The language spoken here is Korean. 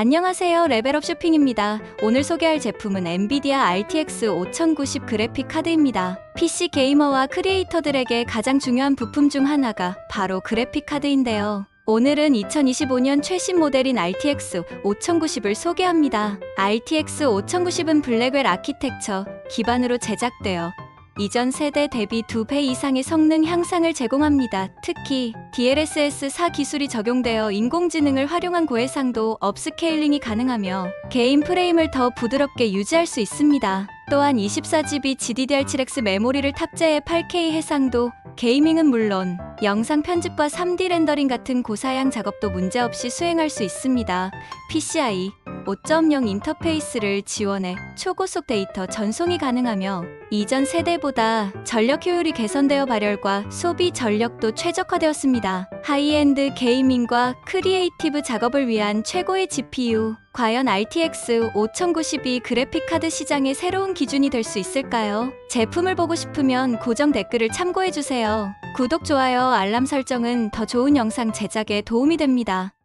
안녕하세요. 레벨업 쇼핑입니다. 오늘 소개할 제품은 엔비디아 RTX 5090 그래픽 카드입니다. PC 게이머와 크리에이터들에게 가장 중요한 부품 중 하나가 바로 그래픽 카드인데요. 오늘은 2025년 최신 모델인 RTX 5090을 소개합니다. RTX 5090은 블랙웰 아키텍처 기반으로 제작되어 이전 세대 대비 2배 이상의 성능 향상을 제공합니다. 특히 DLSS4 기술이 적용되어 인공지능을 활용한 고해상도 업스케일링이 가능하며 게임 프레임을 더 부드럽게 유지할 수 있습니다. 또한 24GB GDDR7X 메모리를 탑재해 8K 해상도, 게이밍은 물론 영상 편집과 3D 렌더링 같은 고사양 작업도 문제없이 수행할 수 있습니다. PCI 5.0 인터페이스를 지원해 초고속 데이터 전송이 가능하며 이전 세대보다 전력 효율이 개선되어 발열과 소비 전력도 최적화되었습니다. 하이엔드 게이밍과 크리에이티브 작업을 위한 최고의 GPU. 과연 RTX 5090이 그래픽카드 시장의 새로운 기준이 될 수 있을까요? 제품을 보고 싶으면 고정 댓글을 참고해주세요. 구독, 좋아요, 알람 설정은 더 좋은 영상 제작에 도움이 됩니다.